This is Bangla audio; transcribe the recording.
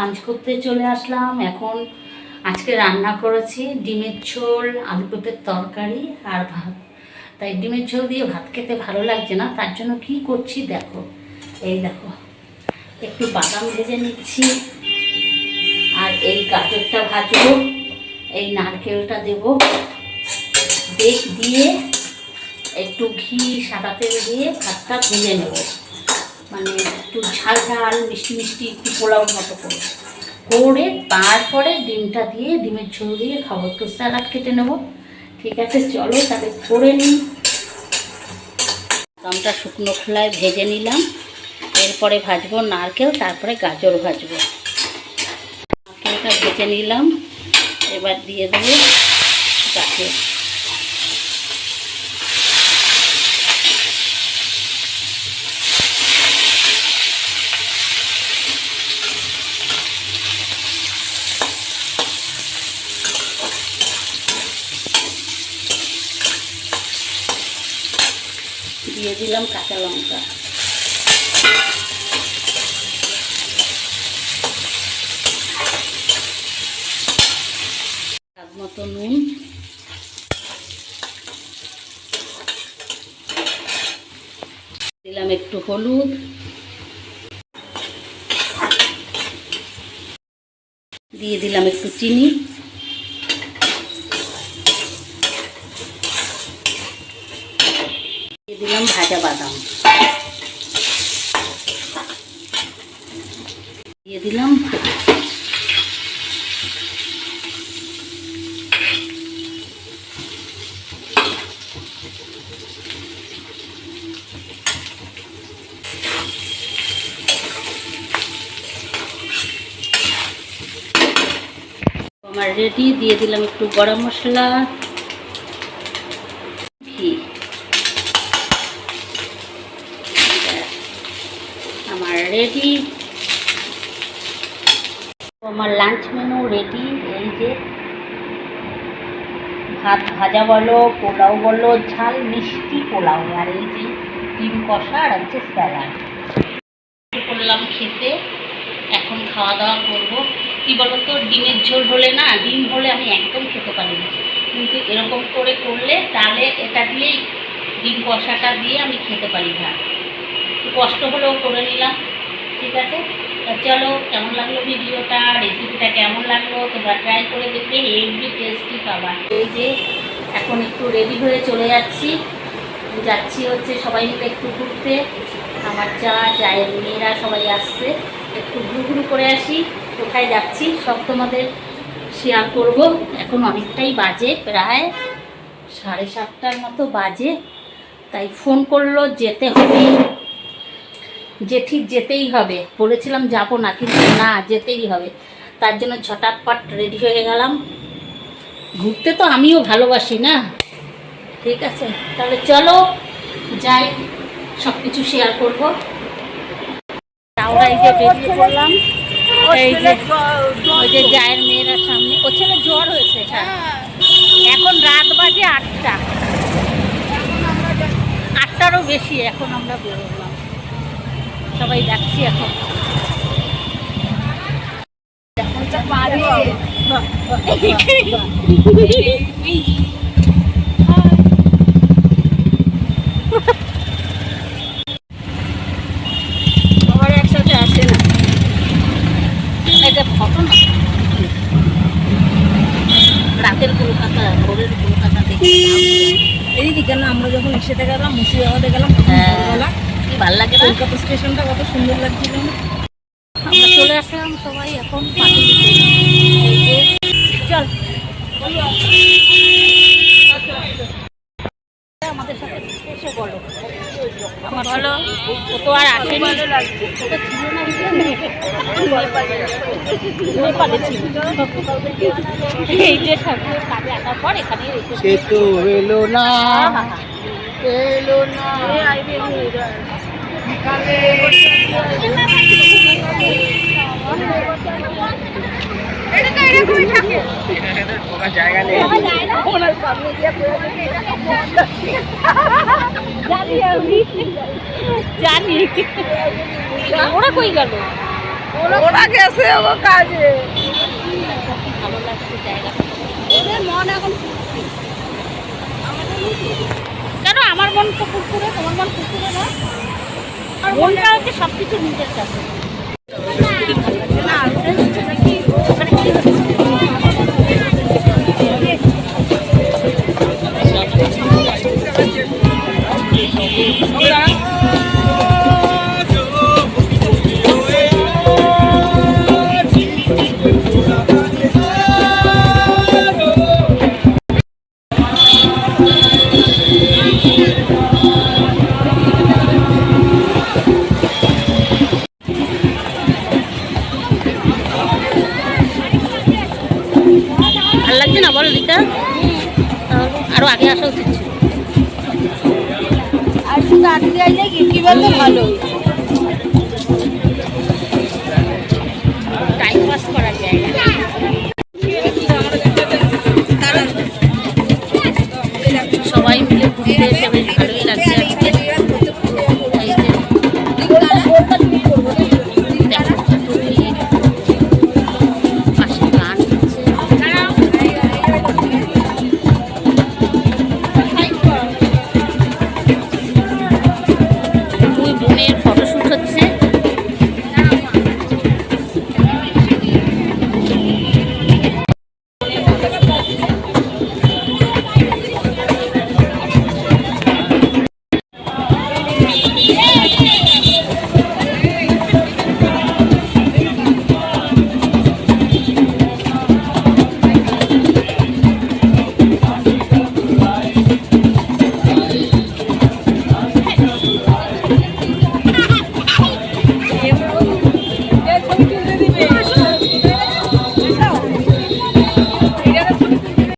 লাঞ্চ করতে চলে আসলাম। এখন আজকে রান্না করেছি ডিমের ঝোল, আলু পেঁপের তরকারি আর ভাত। তাই ডিমের ঝোল দিয়ে ভাত খেতে ভালো লাগছে না, তার জন্য কি করছি দেখো। এই দেখো, একটু বাদাম ভেজে নিচ্ছি আর এই গাজরটা ভাজবো, এই নারকেলটা দেবো। বেশ দিয়ে একটু ঘি, সাদা তেল দিয়ে ভাতটা ভেজে নেব। মানে একটু ঝাল ঝাল, মিষ্টি মিষ্টি, একটু পোলাওর মতো করে। করে তারপরে ডিমটা দিয়ে, ডিমের ঝোল দিয়ে খাব। একটু স্যালাড কেটে নেব। ঠিক আছে, চলো তাহলে করে নিই। আমটা শুকনো খোলায় ভেজে নিলাম। এরপরে ভাজবো নারকেল, তারপরে গাজর ভাজবো। নারকেলটা ভেজে নিলাম। এবার দিয়ে দেবো গাজর। দিয়ে দিলাম কাঁচা লঙ্কা। স্বাদ মতো নুন। দিলাম একটু হলুদ। দিয়ে দিলাম একটু চিনি। দিলাম ভাজা বাদাম দিয়ে দিলাম। আমার রেডি দিয়ে দিলাম একটু গরম মশলা ঘি আমার রেডি আমার লাঞ্চ মেনু রেডি এই যে ভাত ভাজা বলো, পোলাও বলো, ঝাল মিষ্টি পোলাও, আর এই যে ডিম কষা আর হচ্ছে স্যালাড। করলাম খেতে, এখন খাওয়া দাওয়া করব। কী তো ডিমের ঝোল হলে না, ডিম হলে আমি একদম খেতে পারি না। কিন্তু এরকম করে করলে, তাহলে এটা দিয়েই ডিম কষাটা দিয়ে আমি খেতে পারি ভাত কষ্ট হলেও করে নিলাম, ঠিক আছে? চলো, কেমন লাগল ভিডিওটা? রেসিপিটা কেমন লাগল? তোমরা ট্রাই করে দেখবে, হেভি টেস্টি খাবার। এই যে, এখন একটু রেডি হয়ে চলে যাচ্ছি। যাচ্ছি হচ্ছে সবাই মিলে একটু ঘুরতে। আমার চা চায়ের মেয়েরা সবাই আসছে। একটু ঘুরু করে আসি, কোথায় যাচ্ছি, সব তোমাদের শেয়ার করব। এখন অনেকটাই বাজে, প্রায় সাড়ে সাতটার মতো বাজে। তাই ফোন করল, যেতে হবে যে ঠিক যেতেই হবে। বলেছিলাম যাব না, কিন্তু না, যেতেই হবে। তার জন্য ঝটাপট রেডি হয়ে গেলাম। ঘুরতে তো আমিও ভালোবাসি না। ঠিক আছে, তাহলে চলো, যাই সব কিছু শেয়ার করব ওই যে মেয়েরা সামনে জ্বর হয়েছে হ্যাঁ। এখন রাত বাজে আটটা। আটটারও বেশি এখন আমরা বেরোলাম সবাই যাচ্ছি এখন। একসাথে আসে না। এটা ফটো না? রাতের কলকাতা ভোরের কলকাতা দেখি। কেন আমরা যখন এসেতে গেলাম মুর্শিদাবাদে গেলাম হ্যাঁ। ভালো লাগে কলকাতা স্টেশনটা কত সুন্দর লাগছিল আমরা চলে আসলাম সবাই এখন এই যে চল। আমাদের সাথে এসে বলো। বলো। ও তো আর আসেনি। ও তো ছিল না এখানে। নেপালে। ছিল। এই যে ঠাকুর কাজে আসার পর এখানে সে তো এলো না। এলো না। জায়গা জানি ওরা কই গেল ওরা গেছে ও কাজে। ভালো লাগছে জায়গাটা ওদের মন এখন কেন আমার মন তো কুকুরে তোমার মন কুকুরে না আর মনটা হচ্ছে সব কিছু নিজের কাছে। ভালো লাগছে না বলো রিতা আরও আগে আসা। উচিত আর শুধু আজকে আইলে কি বলতে ভালো।